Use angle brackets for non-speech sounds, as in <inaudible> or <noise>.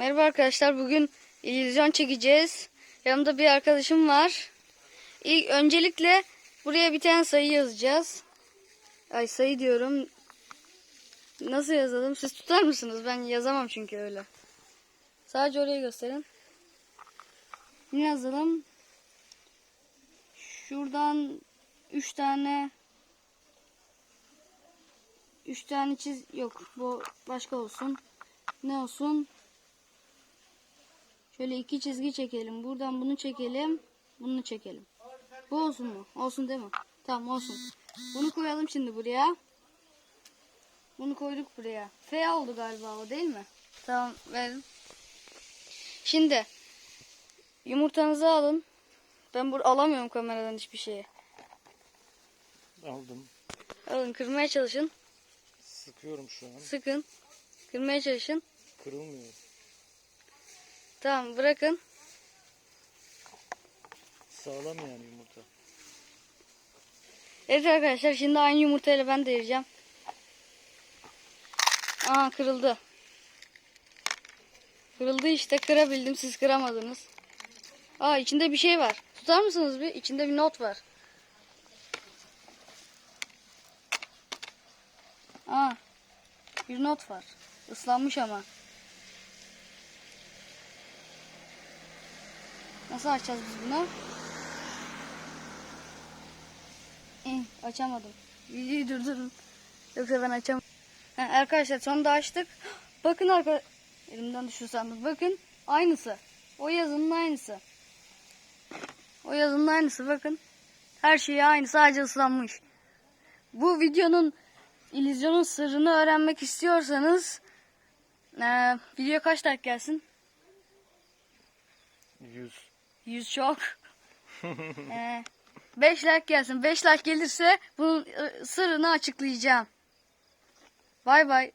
Merhaba arkadaşlar. Bugün illüzyon çekeceğiz. Yanımda bir arkadaşım var. İlk öncelikle buraya bir tane sayı yazacağız. Ay sayı diyorum. Nasıl yazalım? Siz tutar mısınız? Ben yazamam çünkü öyle. Sadece oraya gösterin. Ne yazalım? Şuradan 3 tane 3 tane çiz yok. Bu başka olsun. Ne olsun? Şöyle iki çizgi çekelim. Buradan bunu çekelim. Bunu çekelim. Bu olsun mu? Olsun değil mi? Tamam olsun. Bunu koyalım şimdi buraya. Bunu koyduk buraya. F oldu galiba o değil mi? Tamam verin. Şimdi yumurtanızı alın. Ben bur alamıyorum kameradan hiçbir şeyi. Aldım. Alın kırmaya çalışın. Sıkıyorum şu an. Sıkın. Kırmaya çalışın. Kırılmıyor. Tamam bırakın. Sağlam yani yumurta. Evet arkadaşlar şimdi aynı yumurtayla ben de yiyeceğim. Aa kırıldı. Kırıldı işte kırabildim siz kıramadınız. Aa içinde bir şey var. Tutar mısınız bir? İçinde bir not var. Aa bir not var. Islanmış ama. Nasıl açacağız biz bunu? Eh, açamadım. Videoyu durdurun. Yoksa ben açamam. Ha, arkadaşlar sonunda açtık. Bakın arka elimden düşürsem bakın aynısı. O yazının aynısı. O yazının aynısı bakın. Her şey aynı sadece ıslanmış. Bu videonun illüzyonun sırrını öğrenmek istiyorsanız eee video kaç dakika gelsin? 100. 100 çok. <laughs> Ee, 5 like gelsin. 5 like gelirse bunun e, sırrını açıklayacağım. Bay bay.